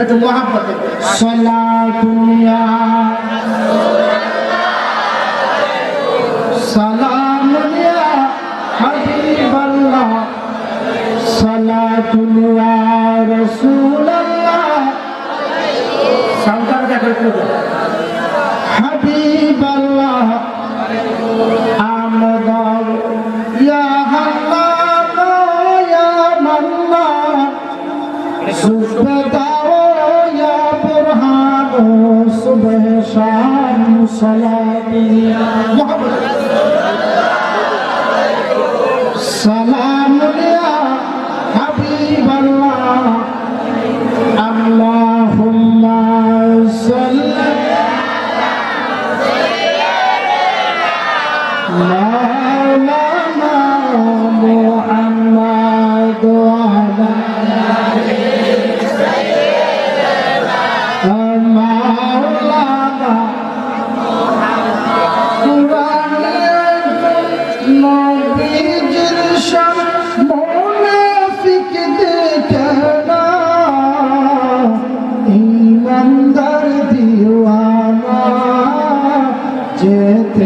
একটু মহাব্বতে সালাতুনিয়া সালামুনিয়া হাবিবাল্লাহ সালাতুনিয়া রাসূলুল্লাহ সাউন্ডটা দেখো একটু হাবিবাল্লাহ আমদার ইয়া হাল্লাহ ইয়া شان صلاتي سلام يا حبيب الله اللهم صل مولانا محمد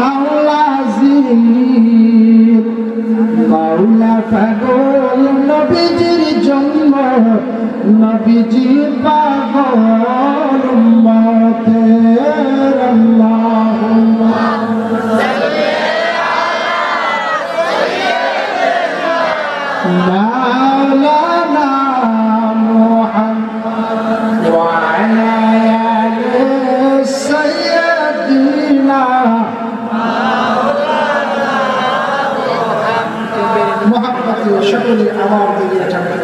মাওলা জির মাওলা পাগল নবীজির জন্ম নবীজি পাগল মতের আল্লাহ মাওলা মহাপ্পাতে সকলে আমার দিকে চাকরি